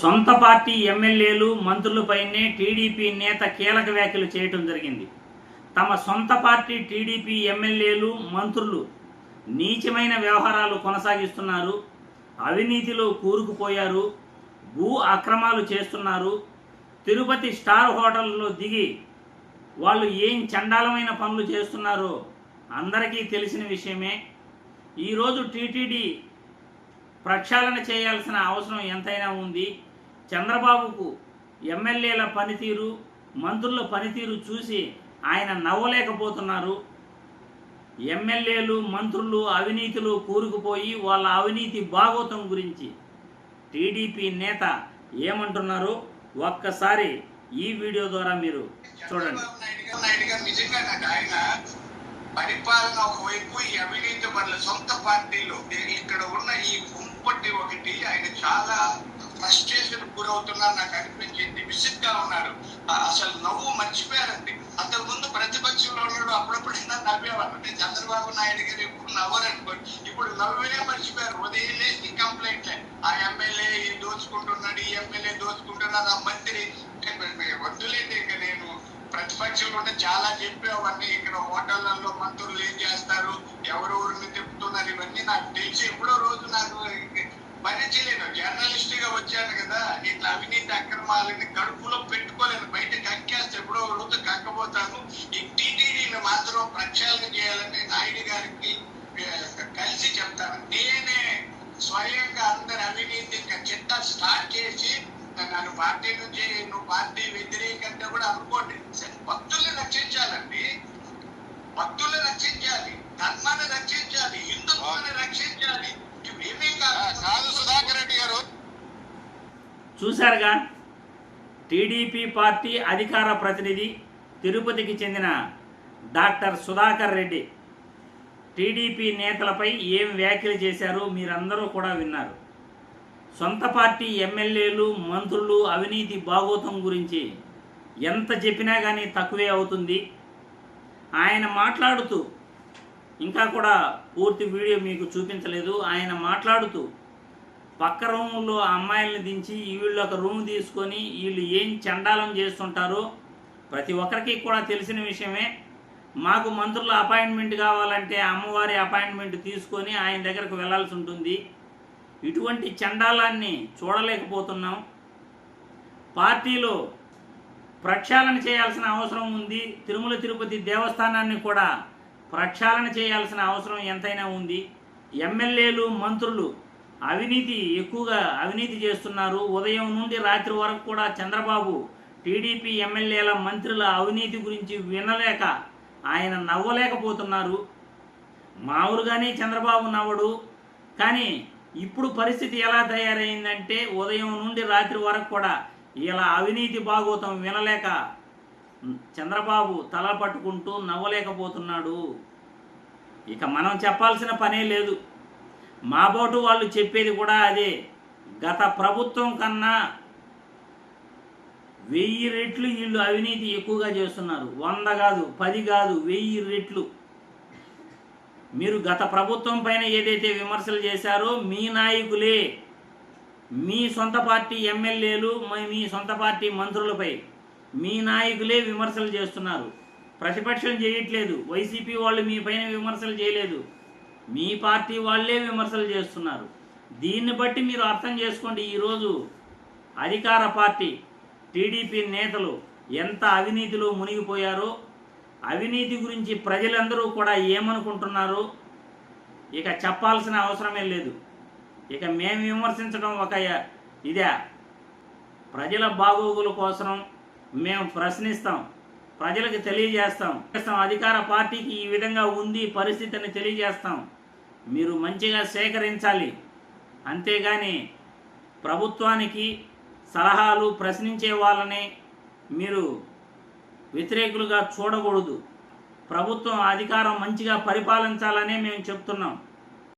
సొంత పార్టీ ఎమ్మెల్యేలు మంత్రులపైనే టీడీపీ నేత కీలక వ్యాఖ్యలు చేయటం జరిగింది. తమ సొంత పార్టీ టీడీపీ ఎమ్మెల్యేలు మంత్రులు నీచమైన వ్యవహారాలు కొనసాగిస్తున్నారు అవినీతిలో కూరుకుపోయారు భూ అక్రమాలు చేస్తున్నారు తిరుపతి స్టార్ హోటల్లో దిగి వాళ్ళు ఏం చండాలమైన పనులు చేస్తున్నారో అందరికీ తెలిసిన విషయమే. ఈరోజు టీటీడీ ప్రక్షాళన చేయాల్సిన అవసరం ఎంతైనా ఉంది. చంద్రబాబుకు ఎమ్మెల్యేల పనితీరు మంత్రుల పనితీరు చూసి ఆయన నవ్వలేకపోతున్నారు. ఎమ్మెల్యేలు మంత్రులు అవినీతిలో కూరుకుపోయి వాళ్ళ అవినీతి భాగోతం గురించి టీడీపీ నేత ఏమంటున్నారు? ఒక్కసారి ఈ వీడియో ద్వారా మీరు చూడండి. పరిపాలన ఒకవైపు ఈ అవినీతి పనుల సొంత పార్టీలో ఇక్కడ ఉన్న ఈ కుంపటి ఒకటి ఆయన చాలా ఫ్రస్ట్రేషన్ గురవుతున్నారు నాకు అనిపించింది విసిగ్గా ఉన్నారు. అసలు నవ్వు మర్చిపోయారండి. అంతకు ముందు ప్రతిపక్షంలో ఉన్నాడు అప్పుడప్పుడు నవ్వేవారు అంటే చంద్రబాబు నాయుడు గారు ఎప్పుడు నవ్వరనుకోండి. ఇప్పుడు నవ్వే మర్చిపోయారు. ఉదయం లేచి కంప్లైంట్లే ఆ ఎమ్మెల్యే దోచుకుంటున్నాడు ఈ ఎమ్మెల్యే దోచుకుంటున్నాడు ఆ మంత్రి. వద్దులేండి ఇక నేను ప్రతిపక్షంలో ఉంటే చాలా చెప్పేవన్నీ ఇక్కడ హోటళ్ళలో మంత్రులు ఏం చేస్తారు? ఎవరెవరిని తిప్పుతున్నారు? ఇవన్నీ నాకు తెలిసి ఎప్పుడో రోజు నాకు పని చేయలేను జర్నలిస్ట్గా వచ్చాను కదా. ఇట్లా అవినీతి అక్రమాలని కడుపులో పెట్టుకోలేను. బయట కక్కేస్తే ఎప్పుడో రోజు కక్కపోతాను. ఈ టీటీడీని మాత్రం ప్రక్షాళన చేయాలని నాయుడు గారికి కలిసి చెప్తాను. నేనే స్వయంగా అందరి అవినీతి చిట్టా స్టార్ట్ చేసి నన్ను పార్టీ నుంచి నువ్వు పార్టీ వ్యతిరేకంగా కూడా అనుకోండి. భక్తుల్ని రక్షించాలండి. భక్తుల్ని రక్షించాలి. ధర్మాన్ని రక్షించాలి హిందుత్వాన్ని రక్షించాలి ఇవేమీ కాదు సుధాకర్ రెడ్డి గారు చూశారుగా? టీడీపీ పార్టీ అధికార ప్రతినిధి తిరుపతికి చెందిన డాక్టర్ సుధాకర్ రెడ్డి. టీడీపీ నేతలపై ఏం వ్యాఖ్యలు చేశారో మీరందరూ కూడా విన్నారు. సొంత పార్టీ ఎమ్మెల్యేలు మంత్రులు అవినీతి బాగోతం గురించి ఎంత చెప్పినా కానీ తక్కువే అవుతుంది. ఆయన మాట్లాడుతూ ఇంకా కూడా పూర్తి వీడియో మీకు చూపించలేదు. ఆయన మాట్లాడుతూ పక్క రూమ్లో అమ్మాయిలను దించి వీళ్ళు ఒక రూమ్ తీసుకొని వీళ్ళు ఏం చండాలం చేస్తుంటారో ప్రతి ఒక్కరికి కూడా తెలిసిన విషయమే. మాకు మంత్రుల అపాయింట్మెంట్ కావాలంటే అమ్మవారి అపాయింట్మెంట్ తీసుకొని ఆయన దగ్గరకు వెళ్ళాల్సి ఉంటుంది. ఇటువంటి చండాలాన్ని చూడలేకపోతున్నాం. పార్టీలో ప్రక్షాళన చేయాల్సిన అవసరం ఉంది. తిరుమల తిరుపతి దేవస్థానాన్ని కూడా ప్రక్షాళన చేయాల్సిన అవసరం ఎంతైనా ఉంది. ఎమ్మెల్యేలు మంత్రులు అవినీతి ఎక్కువగా అవినీతి చేస్తున్నారు. ఉదయం నుండి రాత్రి వరకు కూడా చంద్రబాబు టీడీపీ ఎమ్మెల్యేల మంత్రుల అవినీతి గురించి వినలేక ఆయన నవ్వలేకపోతున్నారు. మామూలుగానే చంద్రబాబు నవ్వడు. కానీ ఇప్పుడు పరిస్థితి ఎలా తయారైందంటే ఉదయం నుండి రాత్రి వరకు కూడా ఇలా అవినీతి భాగోతం వినలేక చంద్రబాబు తల పట్టుకుంటూ నవ్వలేకపోతున్నాడు. ఇక మనం చెప్పాల్సిన పనే లేదు. మా బోటు వాళ్ళు చెప్పేది కూడా అదే. గత ప్రభుత్వం కన్నా వెయ్యి రెట్లు వీళ్ళు అవినీతి ఎక్కువగా చేస్తున్నారు. వంద కాదు పది కాదు వెయ్యి రెట్లు. మీరు గత ప్రభుత్వం పైన ఏదైతే విమర్శలు చేశారో మీ నాయకులే మీ సొంత పార్టీ ఎమ్మెల్యేలు మీ సొంత పార్టీ మంత్రులపై మీ నాయకులే విమర్శలు చేస్తున్నారు. ప్రతిపక్షం చేయట్లేదు. వైసీపీ వాళ్ళు మీ పైన విమర్శలు చేయలేదు. మీ పార్టీ వాళ్ళే విమర్శలు చేస్తున్నారు. దీన్ని బట్టి మీరు అర్థం చేసుకోండి ఈరోజు అధికార పార్టీ టీడీపీ నేతలు ఎంత అవినీతిలో మునిగిపోయారో అవినీతి గురించి ప్రజలందరూ కూడా ఏమనుకుంటున్నారో? ఇక చెప్పాల్సిన అవసరమే లేదు. ఇక మేము విమర్శించడం ఒక ఇదే. ప్రజల బాగోగుల కోసం మేము ప్రశ్నిస్తాం ప్రజలకు తెలియజేస్తాం. అధికార పార్టీకి ఈ విధంగా ఉంది పరిస్థితిని తెలియజేస్తాం. మీరు మంచిగా సేకరించాలి. అంతేగాని ప్రభుత్వానికి సలహాలు ప్రశ్నించే వాళ్ళని మీరు వ్యతిరేకులుగా చూడకూడదు. ప్రభుత్వం అధికారం మంచిగా పరిపాలించాలనే మేము చెప్తున్నాం.